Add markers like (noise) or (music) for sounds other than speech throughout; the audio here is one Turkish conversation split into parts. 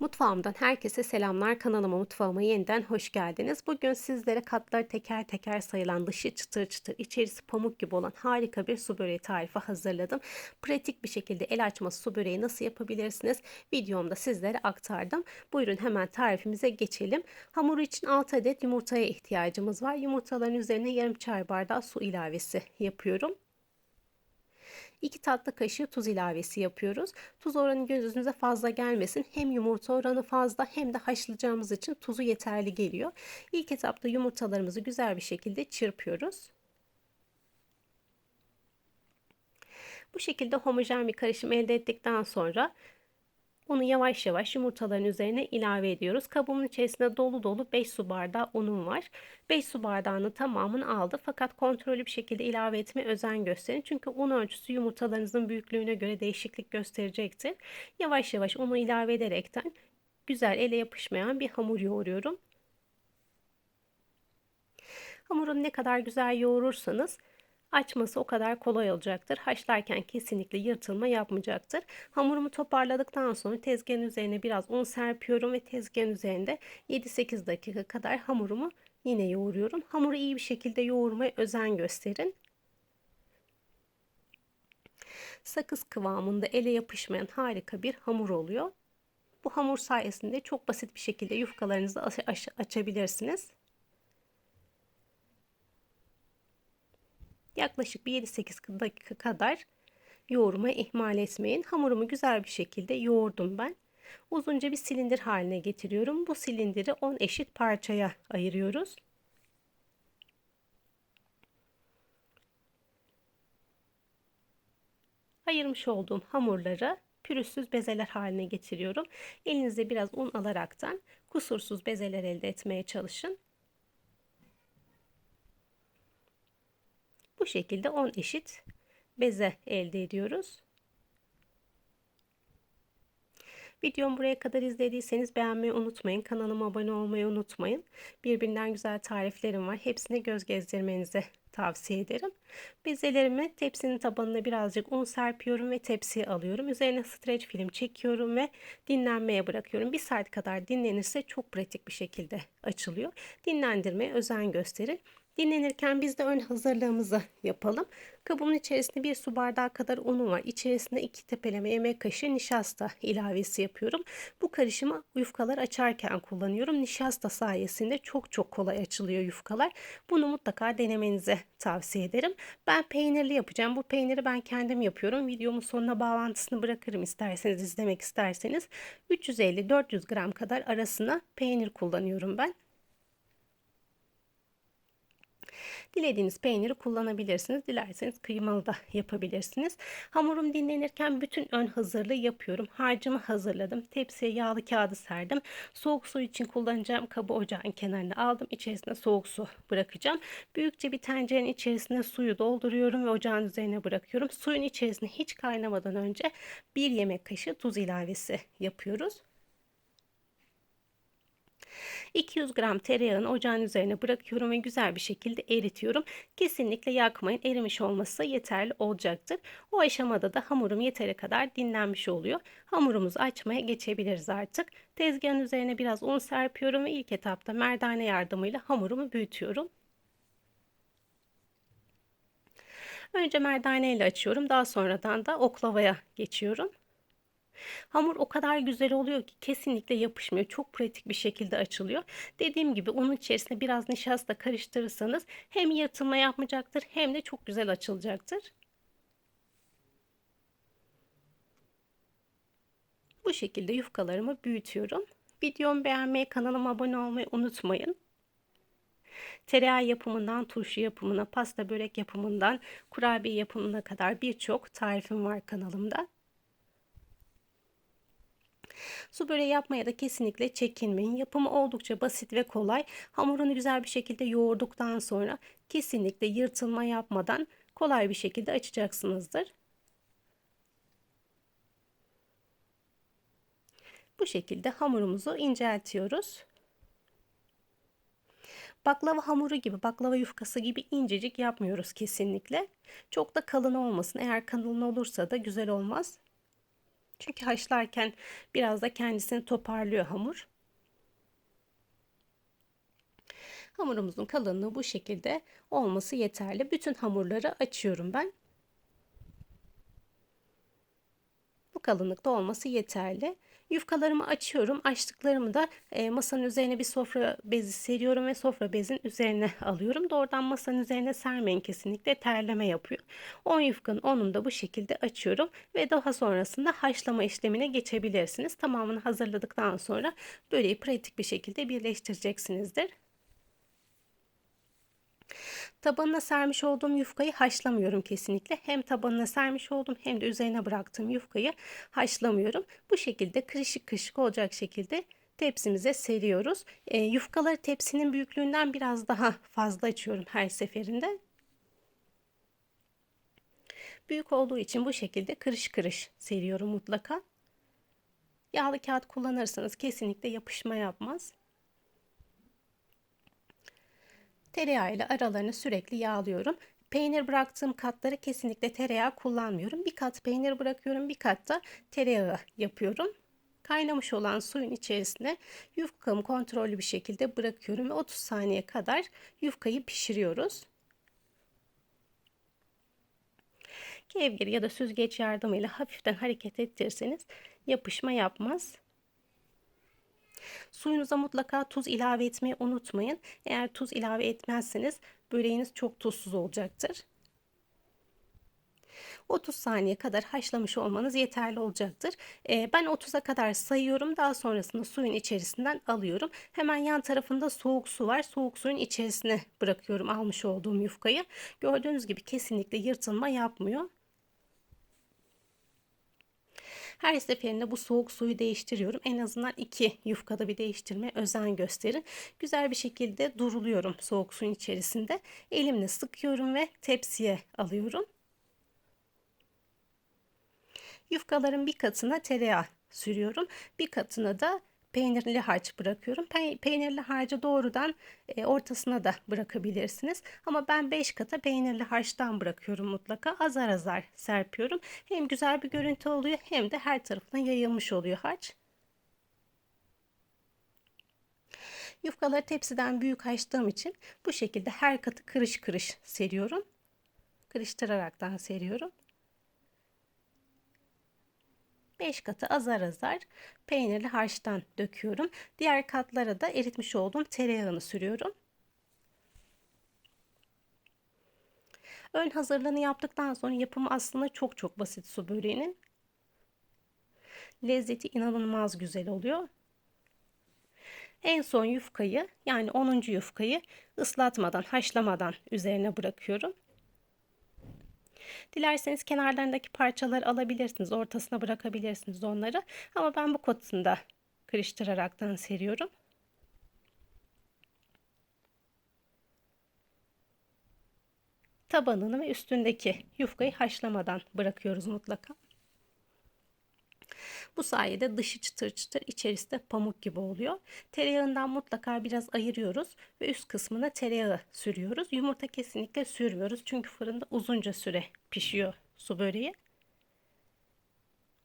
Mutfağımdan herkese selamlar. Kanalıma mutfağıma yeniden hoş geldiniz. Bugün sizlere katları teker teker sayılan dışı çıtır çıtır içerisi pamuk gibi olan harika bir su böreği tarifi hazırladım. Pratik bir şekilde el açması su böreği nasıl yapabilirsiniz videomda sizlere aktardım. Buyurun hemen tarifimize geçelim. Hamuru için 6 adet yumurtaya ihtiyacımız var. Yumurtaların üzerine yarım çay bardağı su ilavesi yapıyorum. 2 tatlı kaşığı tuz ilavesi yapıyoruz. Tuz oranı gözünüze fazla gelmesin. Hem yumurta oranı fazla hem de haşlayacağımız için tuzu yeterli geliyor. İlk etapta yumurtalarımızı güzel bir şekilde çırpıyoruz. Bu şekilde homojen bir karışım elde ettikten sonra Unu yavaş yavaş yumurtaların üzerine ilave ediyoruz. Kabımın içerisinde dolu dolu 5 su bardağı unum var. 5 su bardağını tamamını aldı fakat kontrollü bir şekilde ilave etmeye özen gösterin. Çünkü un ölçüsü yumurtalarınızın büyüklüğüne göre değişiklik gösterecektir. Yavaş yavaş unu ilave ederekten güzel ele yapışmayan bir hamur yoğuruyorum. Hamuru ne kadar güzel yoğurursanız açması o kadar kolay olacaktır. Haşlarken kesinlikle yırtılma yapmayacaktır. Hamurumu toparladıktan sonra tezgahın üzerine biraz un serpiyorum ve tezgahın üzerinde 7-8 dakika kadar hamurumu yine yoğuruyorum. Hamuru iyi bir şekilde yoğurmaya özen gösterin. Sakız kıvamında ele yapışmayan harika bir hamur oluyor. Bu hamur sayesinde çok basit bir şekilde yufkalarınızı açabilirsiniz. Yaklaşık bir 7-8 dakika kadar yoğurmayı ihmal etmeyin. Hamurumu güzel bir şekilde yoğurdum ben. Uzunca bir silindir haline getiriyorum. Bu silindiri 10 eşit parçaya ayırıyoruz. Ayırmış olduğum hamurları pürüzsüz bezeler haline getiriyorum. Elinize biraz un alaraktan kusursuz bezeler elde etmeye çalışın. Bu şekilde 10 eşit beze elde ediyoruz. Videomu buraya kadar izlediyseniz beğenmeyi unutmayın. Kanalıma abone olmayı unutmayın. Birbirinden güzel tariflerim var. Hepsine göz gezdirmenizi tavsiye ederim. Bezelerimi tepsinin tabanına birazcık un serpiyorum ve tepsiye alıyorum. Üzerine streç film çekiyorum ve dinlenmeye bırakıyorum. Bir saat kadar dinlenirse çok pratik bir şekilde açılıyor. Dinlendirmeye özen gösterin. Dinlenirken biz de ön hazırlığımızı yapalım. Kabımın içerisinde bir su bardağı kadar unum var. İçerisinde iki tepeleme yemek kaşığı nişasta ilavesi yapıyorum. Bu karışımı yufkalar açarken kullanıyorum. Nişasta sayesinde çok çok kolay açılıyor yufkalar. Bunu mutlaka denemenizi tavsiye ederim. Ben peynirli yapacağım. Bu peyniri ben kendim yapıyorum. Videomun sonuna bağlantısını bırakırım isterseniz izlemek isterseniz. 350-400 gram kadar arasına peynir kullanıyorum ben. Dilediğiniz peyniri kullanabilirsiniz. Dilerseniz kıymalı da yapabilirsiniz. Hamurum dinlenirken bütün ön hazırlığı yapıyorum. Harcımı hazırladım. Tepsiye yağlı kağıdı serdim. Soğuk su için kullanacağım kabı ocağın kenarına aldım. İçerisine soğuk su bırakacağım. Büyükçe bir tencerenin içerisine suyu dolduruyorum ve ocağın üzerine bırakıyorum. Suyun içerisine hiç kaynamadan önce bir yemek kaşığı tuz ilavesi yapıyoruz. 200 gram tereyağını ocağın üzerine bırakıyorum ve güzel bir şekilde eritiyorum. Kesinlikle yakmayın. Erimiş olması yeterli olacaktır. O aşamada da hamurum yeteri kadar dinlenmiş oluyor. Hamurumuzu açmaya geçebiliriz artık. Tezgahın üzerine biraz un serpiyorum ve ilk etapta merdane yardımıyla hamurumu büyütüyorum. Önce merdane ile açıyorum. Daha sonradan da oklavaya geçiyorum. Hamur o kadar güzel oluyor ki kesinlikle yapışmıyor. Çok pratik bir şekilde açılıyor. Dediğim gibi unun içerisine biraz nişasta karıştırırsanız hem yırtılma yapmayacaktır hem de çok güzel açılacaktır. Bu şekilde yufkalarımı büyütüyorum. Videomu beğenmeyi, kanalıma abone olmayı unutmayın. Tereyağı yapımından turşu yapımına, pasta börek yapımından kurabiye yapımına kadar birçok tarifim var kanalımda. Su böreği yapmaya da kesinlikle çekinmeyin. Yapımı oldukça basit ve kolay. Hamurunu güzel bir şekilde yoğurduktan sonra kesinlikle yırtılma yapmadan kolay bir şekilde açacaksınızdır. Bu şekilde hamurumuzu inceltiyoruz. Baklava hamuru gibi, baklava yufkası gibi incecik yapmıyoruz kesinlikle. Çok da kalın olmasın. Eğer kalın olursa da güzel olmaz. Çünkü haşlarken biraz da kendisini toparlıyor hamur. Hamurumuzun kalınlığı bu şekilde olması yeterli. Bütün hamurları açıyorum ben. Kalınlıkta olması yeterli. Yufkalarımı açıyorum. Açtıklarımı da e, masanın üzerine bir sofra bezi seriyorum ve sofra bezin üzerine (laughs) alıyorum. Doğrudan masanın üzerine sermeyin kesinlikle terleme yapıyor. 10 yufkanın 10'unu da bu şekilde açıyorum ve daha sonrasında haşlama işlemine geçebilirsiniz. Tamamını hazırladıktan sonra böreği pratik bir şekilde birleştireceksinizdir. Tabanına sermiş olduğum yufkayı haşlamıyorum kesinlikle. Hem tabanına sermiş oldum hem de üzerine bıraktığım yufkayı haşlamıyorum. Bu şekilde kırışık kırışık olacak şekilde tepsimize seriyoruz. E, yufkaları tepsinin büyüklüğünden biraz daha fazla açıyorum her seferinde. Büyük olduğu için bu şekilde kırış kırış seriyorum mutlaka. Yağlı kağıt kullanırsanız kesinlikle yapışma yapmaz. Tereyağı ile aralarını sürekli yağlıyorum. Peynir bıraktığım katları kesinlikle tereyağı kullanmıyorum. Bir kat peynir bırakıyorum, bir kat da tereyağı yapıyorum. Kaynamış olan suyun içerisine yufkamı kontrollü bir şekilde bırakıyorum ve 30 saniye kadar yufkayı pişiriyoruz. Kevgir ya da süzgeç yardımıyla hafiften hareket ettirirseniz yapışma yapmaz. Suyunuza mutlaka tuz ilave etmeyi unutmayın. Eğer tuz ilave etmezseniz böreğiniz çok tuzsuz olacaktır. 30 saniye kadar haşlamış olmanız yeterli olacaktır. Ee, ben 30'a kadar sayıyorum. Daha sonrasında suyun içerisinden alıyorum. Hemen yan tarafında soğuk su var. Soğuk suyun içerisine bırakıyorum almış olduğum yufkayı. Gördüğünüz gibi kesinlikle yırtılma yapmıyor. Her seferinde bu soğuk suyu değiştiriyorum. En azından iki yufkada bir değiştirme özen gösterin. Güzel bir şekilde duruluyorum soğuk suyun içerisinde. Elimle sıkıyorum ve tepsiye alıyorum. Yufkaların bir katına tereyağı sürüyorum. Bir katına da peynirli harç bırakıyorum. Pe peynirli harcı doğrudan e, ortasına da bırakabilirsiniz. Ama ben 5 kata peynirli harçtan bırakıyorum mutlaka. Azar azar serpiyorum. Hem güzel bir görüntü oluyor hem de her tarafına yayılmış oluyor harç. Yufkaları tepsiden büyük açtığım için bu şekilde her katı kırış kırış seriyorum. Kırıştıraraktan seriyorum. 5 katı azar azar peynirli harçtan döküyorum. Diğer katlara da eritmiş olduğum tereyağını sürüyorum. Ön hazırlığını yaptıktan sonra yapımı aslında çok çok basit su böreğinin. Lezzeti inanılmaz güzel oluyor. En son yufkayı yani 10. yufkayı ıslatmadan, haşlamadan üzerine bırakıyorum. Dilerseniz kenarlarındaki parçaları alabilirsiniz. Ortasına bırakabilirsiniz onları. Ama ben bu kotunda kırıştıraraktan seriyorum. Tabanını ve üstündeki yufkayı haşlamadan bırakıyoruz mutlaka. Bu sayede dışı çıtır çıtır içerisi de pamuk gibi oluyor. Tereyağından mutlaka biraz ayırıyoruz ve üst kısmına tereyağı sürüyoruz. Yumurta kesinlikle sürmüyoruz çünkü fırında uzunca süre pişiyor su böreği.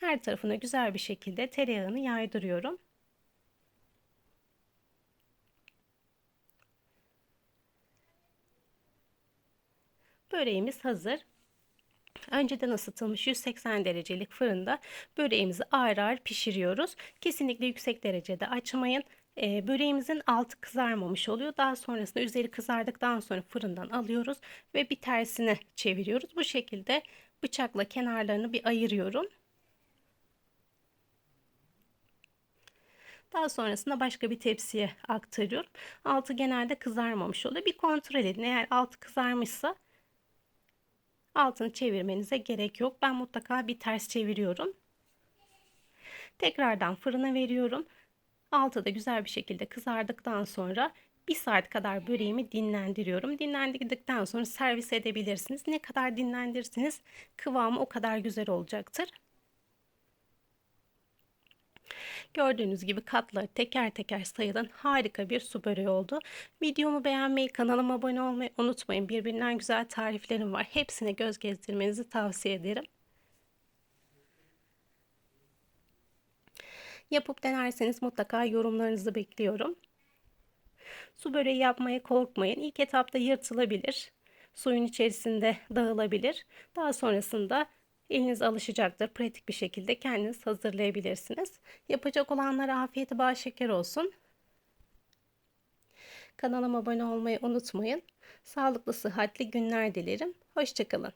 Her tarafına güzel bir şekilde tereyağını yaydırıyorum. Böreğimiz hazır. Önceden ısıtılmış 180 derecelik fırında böreğimizi ağır ağır pişiriyoruz. Kesinlikle yüksek derecede açmayın. Ee, böreğimizin altı kızarmamış oluyor. Daha sonrasında üzeri kızardıktan sonra fırından alıyoruz ve bir tersine çeviriyoruz. Bu şekilde bıçakla kenarlarını bir ayırıyorum. Daha sonrasında başka bir tepsiye aktarıyorum. Altı genelde kızarmamış oluyor. Bir kontrol edin. Eğer altı kızarmışsa altını çevirmenize gerek yok. Ben mutlaka bir ters çeviriyorum. Tekrardan fırına veriyorum. Altı da güzel bir şekilde kızardıktan sonra bir saat kadar böreğimi dinlendiriyorum. Dinlendirdikten sonra servis edebilirsiniz. Ne kadar dinlendirirsiniz kıvamı o kadar güzel olacaktır. Gördüğünüz gibi katları teker teker sayılan harika bir su böreği oldu. Videomu beğenmeyi, kanalıma abone olmayı unutmayın. Birbirinden güzel tariflerim var. Hepsine göz gezdirmenizi tavsiye ederim. Yapıp denerseniz mutlaka yorumlarınızı bekliyorum. Su böreği yapmaya korkmayın. İlk etapta yırtılabilir. Suyun içerisinde dağılabilir. Daha sonrasında eliniz alışacaktır. Pratik bir şekilde kendiniz hazırlayabilirsiniz. Yapacak olanlara afiyeti bal şeker olsun. Kanalıma abone olmayı unutmayın. Sağlıklı, sıhhatli günler dilerim. Hoşçakalın.